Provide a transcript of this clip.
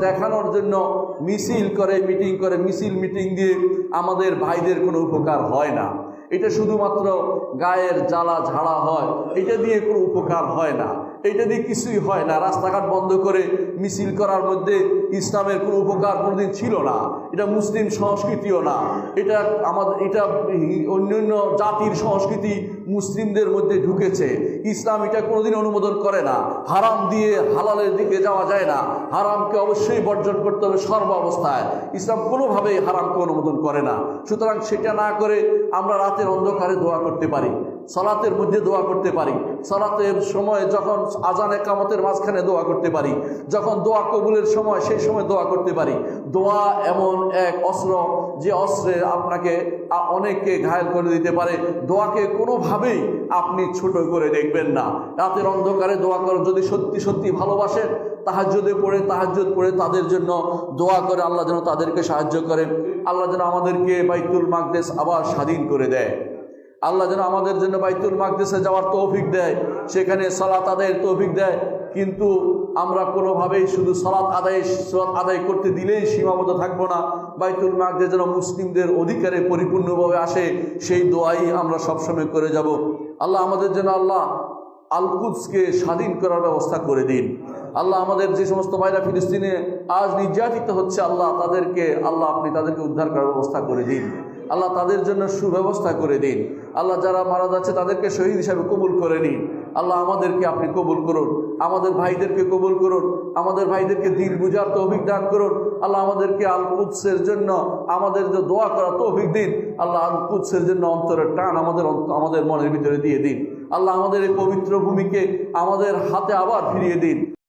দেখানোর জন্য মিছিল করে, মিটিং করে, মিছিল মিটিং দিয়ে আমাদের ভাইদের কোনো উপকার হয় না। এটা শুধুমাত্র গায়ের জ্বালা ঝাড়া হয়, এটা দিয়ে কোনো উপকার হয় না। এটা দিয়ে কিছুই হয় না। রাস্তাঘাট বন্ধ করে মিছিল করার মধ্যে ইসলামের কোনো উপকার কোনোদিন ছিল না। এটা মুসলিম সংস্কৃতিও না। এটা আমাদের এটা অন্যান্য জাতির সংস্কৃতি মুসলিমদের মধ্যে ঢুকেছে। ইসলাম এটা কোনোদিন অনুমোদন করে না। হারাম দিয়ে হালালের দিকে যাওয়া যায় না। হারামকে অবশ্যই বর্জন করতে হবে সর্ব অবস্থায় ইসলাম কোনোভাবেই হারামকে অনুমোদন করে না। সুতরাং সেটা না করে আমরা রাতের অন্ধকারে দোয়া করতে পারি। সলাতের মধ্যে দোয়া করতে পারি। সলাতের সময় যখন আজান একামতের মাঝখানে দোয়া করতে পারি, যখন দোয়া কবুলের সময় সেই সময় দোয়া করতে পারি। দোয়া এমন এক অস্ত্র যে অস্ত্রে আপনাকে অনেককে ঘায়ল করে দিতে পারে। দোয়াকে কোনোভাবেই আপনি ছোট করে দেখবেন না। রাতের অন্ধকারে দোয়া করে যদি সত্যি সত্যি ভালোবাসেন, তাহাজ্জুদে পড়ে, তাহাজ্জুদ পড়ে, তাদের জন্য দোয়া করে আল্লাহ যেন তাদেরকে সাহায্য করেন। আল্লাহ যেন আমাদেরকে বাইতুল মাকদেশ আবার স্বাধীন করে দেয়। আল্লাহ যেন আমাদের জন্য বাইতুল মাকদেশে যাওয়ার তৌফিক দেয়, সেখানে সালাত আদায়ের তৌফিক দেয়। কিন্তু আমরা কোনোভাবেই শুধু সালাত আদায় সালাত আদায় করতে দিলেই সীমাবদ্ধ থাকব না। বাইতুল মাকদেশ যেন মুসলিমদের অধিকারে পরিপূর্ণভাবে আসে, সেই দোয়াই আমরা সবসময় করে যাব। আল্লাহ আমাদের জন্য আল্লাহ আলকুদসকে স্বাধীন করার ব্যবস্থা করে দিন। আল্লাহ আমাদের যে সমস্ত ভাইরা ফিলিস্তিনে আজ নির্যাতিত হচ্ছে, আল্লাহ তাদেরকে, আল্লাহ আপনি তাদেরকে উদ্ধার করার ব্যবস্থা করে দিন। আল্লাহ তাদের জন্য সুব্যবস্থা করে দিন। আল্লাহ যারা মারা যাচ্ছে তাদেরকে শহীদ হিসাবে কবুল করে নিন। আল্লাহ আমাদেরকে আপনি কবুল করুন। আমাদের ভাইদেরকে কবুল করুন। আমাদের ভাইদেরকে দিল বুঝার তৌফিক দান করুন। আল্লাহ আমাদেরকে আল কুৎসের জন্য আমাদের যে দোয়া করা তৌফিক দিন। আল্লাহ আল কুৎসের জন্য অন্তরের টান আমাদের আমাদের মনের ভিতরে দিয়ে দিন। আল্লাহ আমাদের এই পবিত্র ভূমিকে আমাদের হাতে আবার ফিরিয়ে দিন।